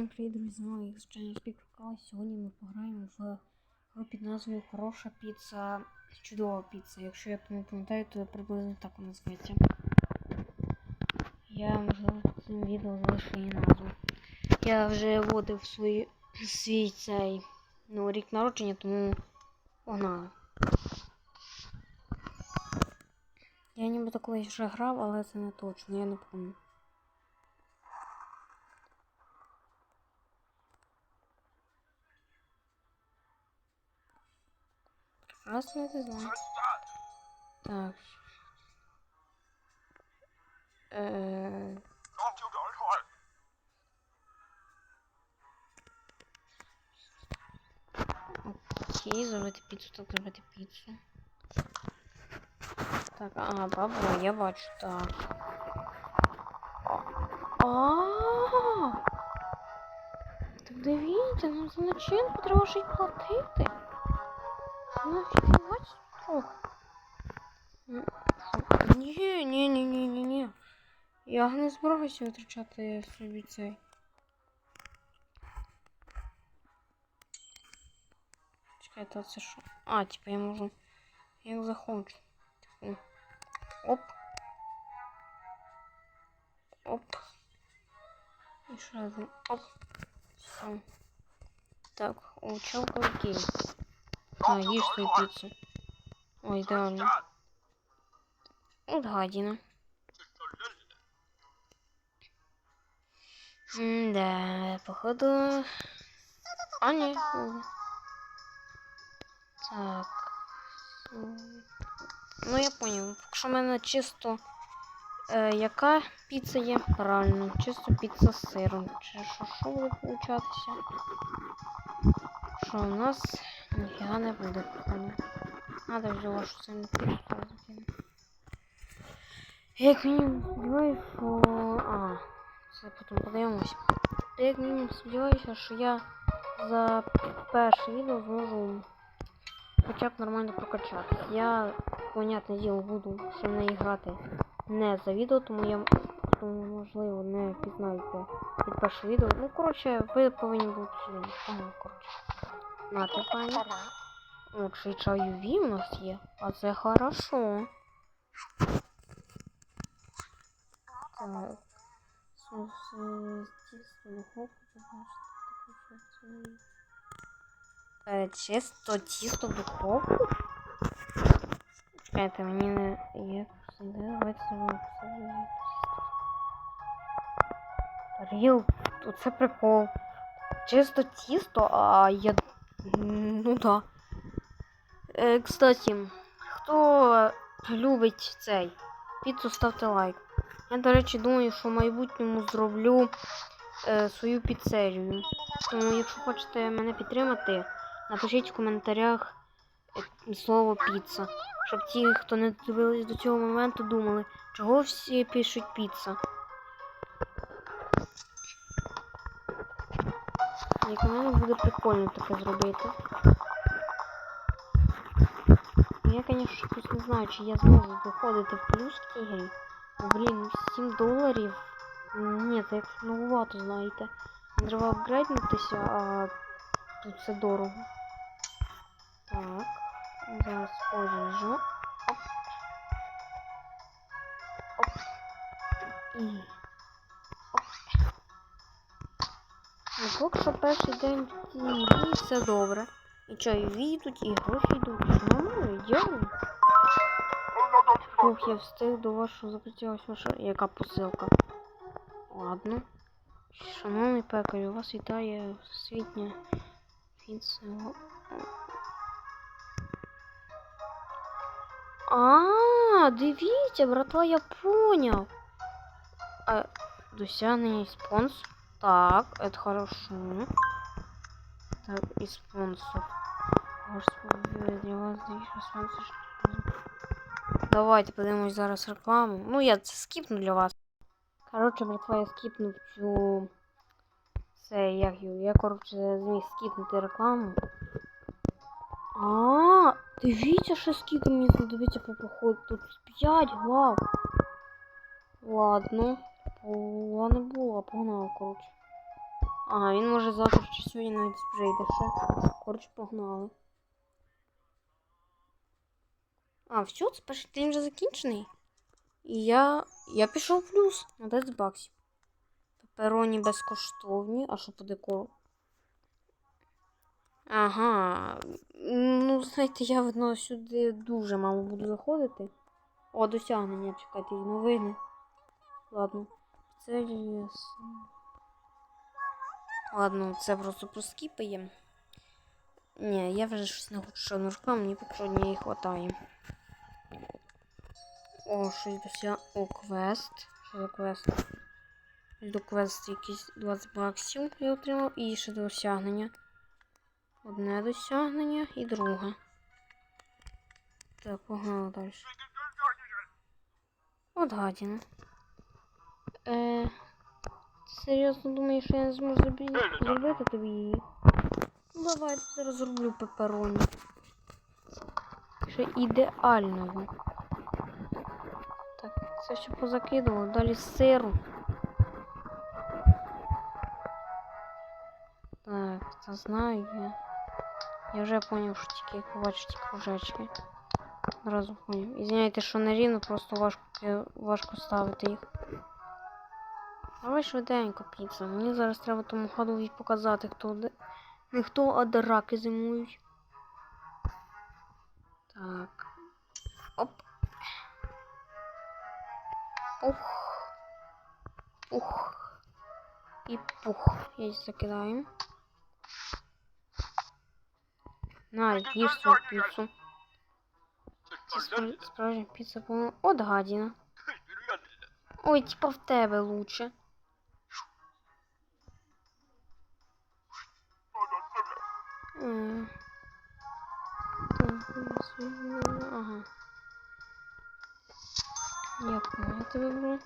Всім привіт, друзі! Ми їх звичайно співприкали. Сьогодні ми пограємо в гру під назвою Хороша піца, чудова піца. Якщо я не пам'ятаю, то приблизно так вона називається. Я можливо цим відео залишу її назву. Я вже вводив свій, свій цей ну, рік народження, тому погнали. Я нібито колись вже грав, але це не точно, я не пам'ятаю. прекрасно это знаю. Так. Э -э Окей, забрати пиццу, так забрати пиццу. Так, а, бабло, я бачу, так. А, -а, -а! Так дивіться, нам ну за начин потрібно ще й платити. Ні, ні, ні, ні, ні, ні. Я не збираюся витрачати собі цей. Чекайте, а це що? А, типа я можу. Як захочу. Типу. Оп. Оп. І ще один. Оп. Все. Так, учалка окей. Да, ешь твою пиццу. Ой, да, ну. ну Вот гадина. М да, походу... А, не. Так. Ну, я понял. Якщо у мене чисто... Е, яка піца є? Правильно, чисто піца з сиром. Чи що, що буде получатися? Що у нас? Ніфіга не буде, походу. Надо вже вашу сильну піцу закину. Як мінімум сподіваюся, що... А, це потім подивимось. Як мінімум сподіваюся, що я за перше відео зможу хоча б нормально прокачатися. Я, понятне діло, буду ще в неї грати не за відео, тому я тому, можливо не пізнаєте від першого відео. Ну, коротше, ви повинні бути. Ага, коротше. Нате, пані. О, ще й чайові в нас є. А це хорошо. Так. Е, чисто тісто в духовку? Чекайте, мені не є. Давайте зробимо. Ріл, це прикол. Чисто тісто, а я. Ну да. Е, кстати, хто любить цей піцу, ставте лайк. Я, до речі, думаю, що в майбутньому зроблю е, свою піцерію. Тому, якщо хочете мене підтримати, напишіть в коментарях е, слово піца. Щоб ті, хто не дивились до цього моменту, думали, чого всі пишуть піца. буде прикольно таке зробити. Ну, Я, звісно, щось не знаю, чи я зможу виходити в плюс в цій грі. Ну, Блін, 7 доларів. Ні, це як многовато, знаєте. Не треба апгрейднутися, а тут все дорого. Так. Зараз поріжу. Оп. Оп. І. поки що перший день в все добре. І чайові йдуть, і гроші йдуть. Нормально, ідеально. Ух, я встиг до вашого закриття ваша. Яка посилка? Ладно. Шановний пекарю, вас вітає світня піца. А, дивіться, братва, я понял. А, досягнення і спонсор. Так, это хорошо. Так, и спонсор. Давайте подивимось зараз рекламу. Ну, я це скіпну для вас. Коротше, братва, я скіпнув цю. Це як його. Я, коротше, зміг скіпнути рекламу. А, дивіться, що скільки мені знадобиться по проходу. Тут 5 глав. Ладно. Не було, погнала, коротше. Ага, він може завтра чи сьогодні навіть прийде ще. Коротше, погнали. А, все, це перший день вже закінчений. І я. Я пішов в плюс на 10 баксів. Пепероні безкоштовні, а що по декору? Ага. Ну, знаєте, я видно сюди дуже мало буду заходити. О, досягнення, чекайте, і новини. Ладно. Це. Ладно, це просто проскіпаємо. Ні, я вже щось не хочу, ножка, мені поки однієї хватає. О, щось дося... О, квест. Що за квест? До квест якісь 20 баксів я отримав. І ще досягнення. Одне досягнення і друге. Так, погнали далі. От гадіна. Е, ти серйозно думаєш, що я не зможу зробити тобі її? Ну давай, зараз зроблю пепероні. Ще ідеальною. Так, все позакидувало. Далі сиру. Так, це знаю я. Я вже поняв, що тільки як побачу ті кружечки. Одразу поняв. Ізвиняйте, що не рівно, просто важко, важко ставити їх. Давай швиденько піца. Мені зараз треба тому ходові показати, хто де. Не хто, а де раки зимують. Так. Оп. Ух. Ух. І пух. Її закидаємо. На, їж свою піцу. Це спра- справжня піца по От гадіна. Ой, типа в тебе лучше. Ага. Я понял, я тебе беру.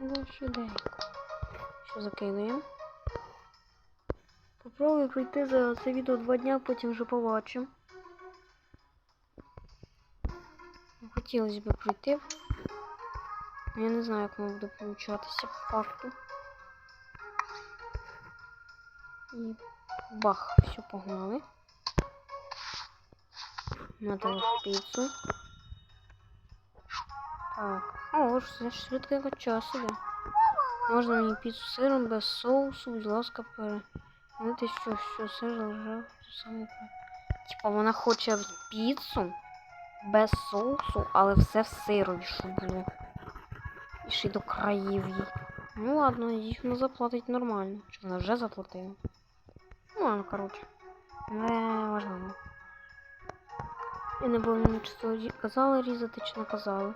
Да, швиденько. Що Попробую пройти за це відео два дня, потім вже побачимо. Хотілося б пройти. Я не знаю, як воно буде получатися по факту. І бах, все погнали. Надо піцу. Так. О, це швидко час іде. Можна мені піцу з сиром без соусу, будь ласка, перемити, що, що сир лежав саме. Типа вона хоче піцу без соусу, але все в сирові, щоб було. І ще й до країв їй. Ну ладно, їх вона заплатить нормально. Чи вона вже заплатила? Ну ладно, коротше. Не важливо. Я не пам'ятаю, чи це казали різати, чи не казали.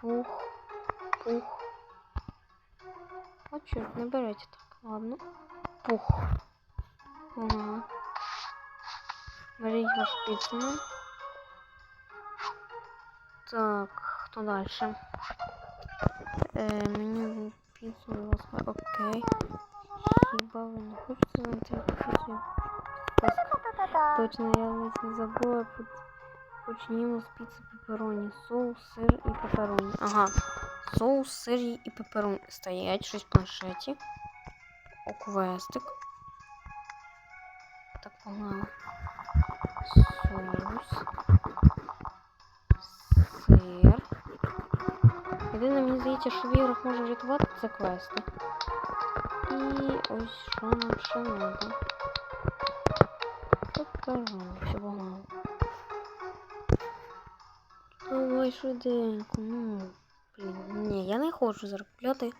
Пух, пух. О, чорт, не так. Ладно. Пух. Ага. Беріть ваш. Так, хто дальше? Е, піцу, будь ласка, окей. Хіба ви не хочете знайти піцу? Точно, я ледь не забула. Поч- Почнімо з піци пепероні. Соус, сир і пепероні. Ага. Соус, сир і пепероні. Стоять щось в. О, квестик. Так, погнали. Соус. Сир. Єдине, мені здається, що в іграх може врятувати, це квести. І ось що нам ще треба. Пепероні. Все погнали. Давай швиденько, ну. Ні, я не хочу зараз купляти.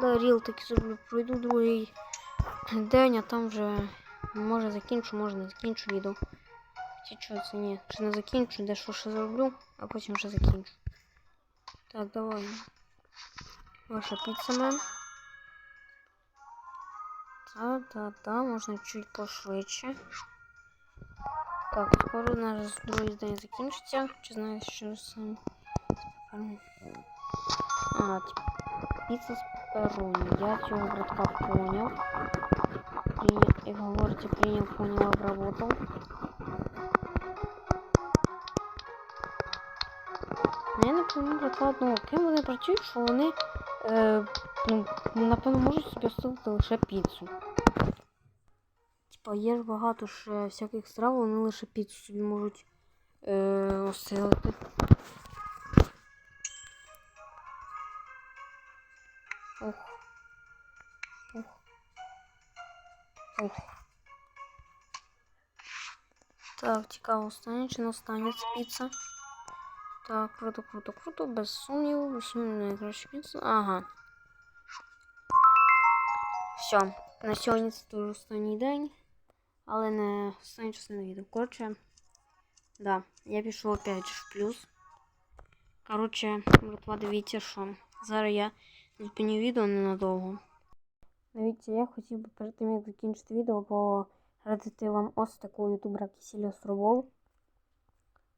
Да, ріл таки зроблю, пройду другий день, а там вже може закінчу, може не закінчу відео. Чи що це ні, чи не закінчу, де що ще зроблю, а потім вже закінчу. Так, давай. Ваша піца мен. Та-та-та, можна чуть пошвидше. Так, скоро наш другий день закінчиться. Чи знаєш, що сам? А, типа, піца з пеппероні. Я цього братка поняв. І, як говориться, прийняв, понял, обработал. Не пам'ятаю братка одного, ким вони працюють, що вони, е, ну, напевно, можуть собі оставити лише піцу. Типа, є ж багато ще всяких страв, вони лише піцу собі можуть е, оселити. Ох. Ох. Ох. Так, цікаво, стане чи не останеться піца. Так, круто, круто, круто, без сумніву, без сумніву найкраща піца. Ага. Все, на сьогодні це дуже останній день, але не останній частина відео. Коротше, да, я пішов опять в плюс. Коротше, братва, дивіться, що зараз я зупиню відео ненадовго. Дивіться, я хотів би перед тим, як закінчити відео, порадити вам ось такого ютубера Кісіль Островов.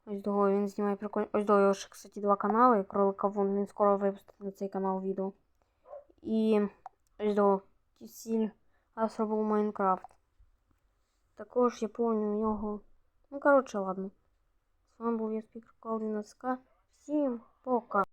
Ось того він знімає прикольно. Ось до його ще, кстати, два канали. Кролика вон він скоро випустить на цей канал відео. І ось до Кісіль Островов Майнкрафт. Також я помню у нього. Ну, коротше, ладно. З вами був я спікер Клаудіна СК. Всім пока.